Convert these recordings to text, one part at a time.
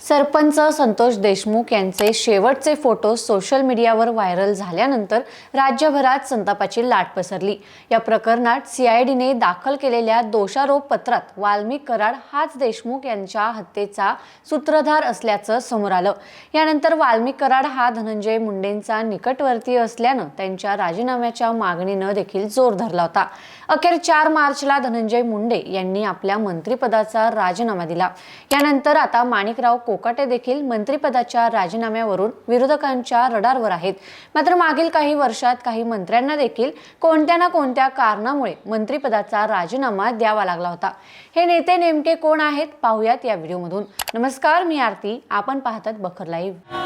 सरपंच संतोष देशमुख यांचे शेवटचे photo social मीडियावर व्हायरल झाल्यानंतर राज्यभरात संतापाची लाट पसरली. या प्रकरणात सीआयडीने दाखल केलेल्या दोषारोप पत्रात वाल्मिक कराड हाच देशमुख यांच्या हत्येचा सूत्रधार असल्याचं समोर आलं. यानंतर वाल्मिक कराड हा धनंजय मुंडेंचा निकटवर्तीय असल्यानं त्यांच्या राजीनाम्याच्या मागणीनं देखील जोर धरला होता. अखेर चार मार्चला धनंजय मुंडे यांनी आपल्या मंत्रिपदाचा राजीनामा दिला. यानंतर आता माणिकराव कोकाटे देखील मंत्रिपदाच्या राजीनाम्यावरून विरोधकांच्या रडारवर आहेत. मात्र मागील काही वर्षात काही मंत्र्यांना देखील कोणत्या ना कोणत्या कारणामुळे मंत्रिपदाचा राजीनामा द्यावा लागला होता. हे नेते नेमके कोण आहेत? पाहूयात या व्हिडिओमधून. नमस्कार मी आरती. आपण पाहतात बखर लाईव्ह.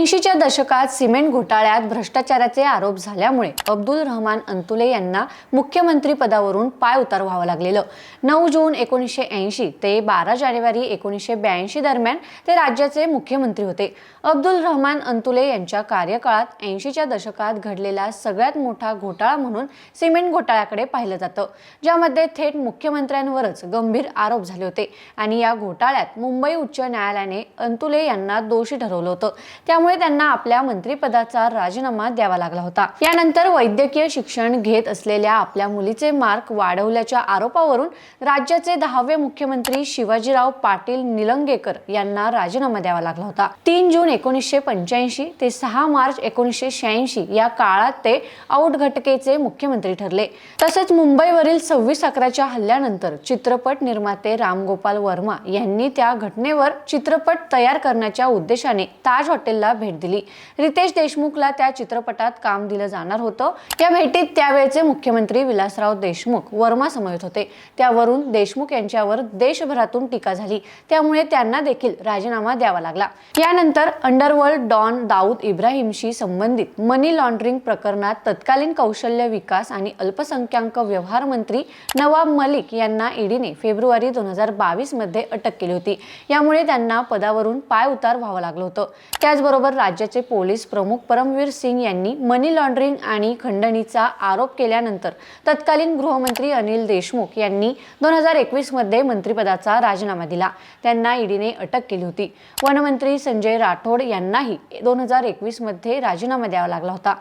ऐंशीच्या दशकात सिमेंट घोटाळ्यात भ्रष्टाचाराचे आरोप झाल्यामुळे अब्दुल रहमान अंतुले यांना मुख्यमंत्री पदावरून पाय उतार व्हावं लागलेलं. नऊ जून एकोणीसशे ऐंशी ते बारा जानेवारी एकोणीसशे ब्याऐंशी दरम्यान ते राज्याचे मुख्यमंत्री होते. अब्दुल रहमान अंतुले यांच्या कार्यकाळात ऐंशीच्या दशकात घडलेला सगळ्यात मोठा घोटाळा म्हणून सिमेंट घोटाळ्याकडे पाहिलं जातं ज्यामध्ये थेट मुख्यमंत्र्यांवरच गंभीर आरोप झाले होते आणि या घोटाळ्यात मुंबई उच्च न्यायालयाने अंतुले यांना दोषी ठरवलं होतं. त्यामुळे त्यांना आपल्या मंत्रिपदाचा राजीनामा द्यावा लागला होता. यानंतर वैद्यकीय शिक्षण घेत असलेल्या आपल्या मुलीचे मार्क वाढवल्याच्या आरोपावरून राज्याचे दहावे मुख्यमंत्री शिवाजीराव पाटील निलंगेकर यांना राजीनामा द्यावा लागला होता. तीन जून एकोणीसशे पंच्याऐंशी ते सहा मार्च एकोणीसशे शहाऐंशी या काळात ते औट घटकेचे मुख्यमंत्री ठरले. तसेच मुंबईवरील सव्वीस अकराच्या हल्ल्यानंतर चित्रपट निर्माते रामगोपाल वर्मा यांनी त्या घटनेवर चित्रपट तयार करण्याच्या उद्देशाने ताज हॉटेलला भेट दिली. रितेश देशमुखला त्या चित्रपटात काम दिलं जाणार होतं. या भेटीत त्यावेळचे मुख्यमंत्री विलासराव देशमुख वर्मा समवेत होते. त्यावरून देशमुख यांच्यावर देशभरातून टीका झाली. त्यामुळे त्यांना देखील राजीनामा द्यावा लागला. यानंतर अंडरवर्ल्ड डॉन दाऊद इब्राहिमशी संबंधित मनी लॉन्ड्रिंग प्रकरणात तत्कालीन कौशल्य विकास आणि अल्पसंख्याक व्यवहार मंत्री नवाब मलिक यांना ईडीने फेब्रुवारी दोन हजार बावीसमध्ये अटक केली होती. यामुळे त्यांना पदावरून पाय उतार व्हावं लागलं होतं. त्याचबरोबर राज्याचे पोलीस प्रमुख परमवीर सिंग यांनी मनी लॉन्ड्रिंग आणि खंडणीचा आरोप केल्यानंतर तत्कालीन गृहमंत्री अनिल देशमुख यांनी दोन हजार एकवीसमध्ये मंत्रिपदाचा राजीनामा दिला. त्यांना ईडीने अटक केली होती. वनमंत्री संजय राठोड यांनाही दोन हजार एकवीसमध्ये राजीनामा द्यावा लागला होता.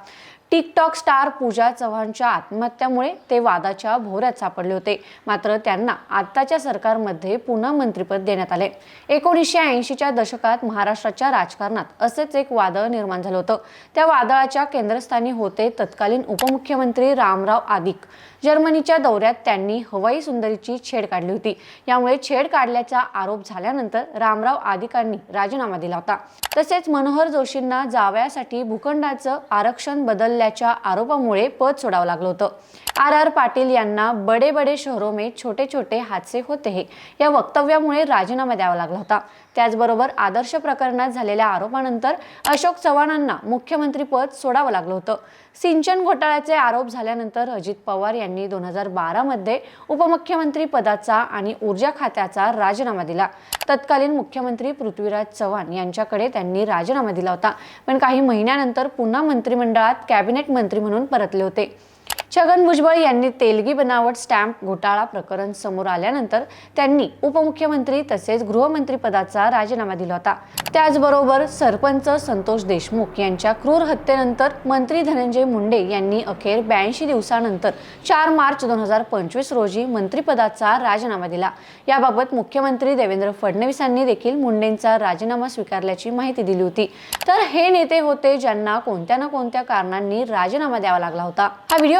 टिकटॉक स्टार पूजा चव्हाणच्या आत्महत्यामुळे ते वादाच्या भोवऱ्यात सापडले होते. मात्र त्यांना आत्ताच्या सरकारमध्ये पुन्हा मंत्रिपद देण्यात आले. एकोणीसशे ऐंशीच्या दशकात महाराष्ट्राच्या राजकारणात असेच एक वादळ निर्माण झालं होतं. त्या वादळाच्या केंद्रस्थानी होते तत्कालीन उपमुख्यमंत्री रामराव आदिक. जर्मनीच्या दौऱ्यात त्यांनी हवाई सुंदरीची छेड काढली होती. यामुळे छेड काढल्याचा आरोप झाल्यानंतर रामराव आदिकांनी राजीनामा दिला होता. तसेच मनोहर जोशींना जावयासाठी भूखंडाचं आरक्षण बदल हल्ल्याच्या आरोपामुळे पद सोडावं लागलं होतं. आर. आर. पाटील यांना बडे बडे शहरों में छोटे छोटे हादसे होते या वक्तव्यामुळे राजीनामा द्यावा लागला होता. त्याचबरोबर आदर्श प्रकरणात झालेल्या आरोपानंतर अशोक चव्हाणांना मुख्यमंत्रीपद सोडावं लागलं होतं. सिंचन घोटाळ्याचे आरोप झाल्यानंतर अजित पवार यांनी दोन हजार बारामध्ये उपमुख्यमंत्री पदाचा आणि ऊर्जा खात्याचा राजीनामा दिला. तत्कालीन मुख्यमंत्री पृथ्वीराज चव्हाण यांच्याकडे त्यांनी राजीनामा दिला होता. पण काही महिन्यानंतर पुन्हा मंत्रिमंडळात कॅबिनेट मंत्री म्हणून परतले होते. छगन भुजबळ यांनी तेलगी बनावट स्टॅम्प घोटाळा प्रकरण समोर आल्यानंतर त्यांनी उपमुख्यमंत्री तसेच गृहमंत्री पदाचा राजीनामा दिला होता. त्याचबरोबर सरपंच संतोष देशमुख यांच्या क्रूर हत्येनंतर मंत्री धनंजय मुंडे यांनी अखेर ब्याऐंशी दिवसानंतर चार मार्च दोन हजार पंचवीस रोजी मंत्रिपदाचा राजीनामा दिला. याबाबत मुख्यमंत्री देवेंद्र फडणवीसांनी देखील मुंडेंचा राजीनामा स्वीकारल्याची माहिती दिली होती. तर हे नेते होते ज्यांना कोणत्या ना कोणत्या कारणांनी राजीनामा द्यावा लागला होता. हा व्हिडिओ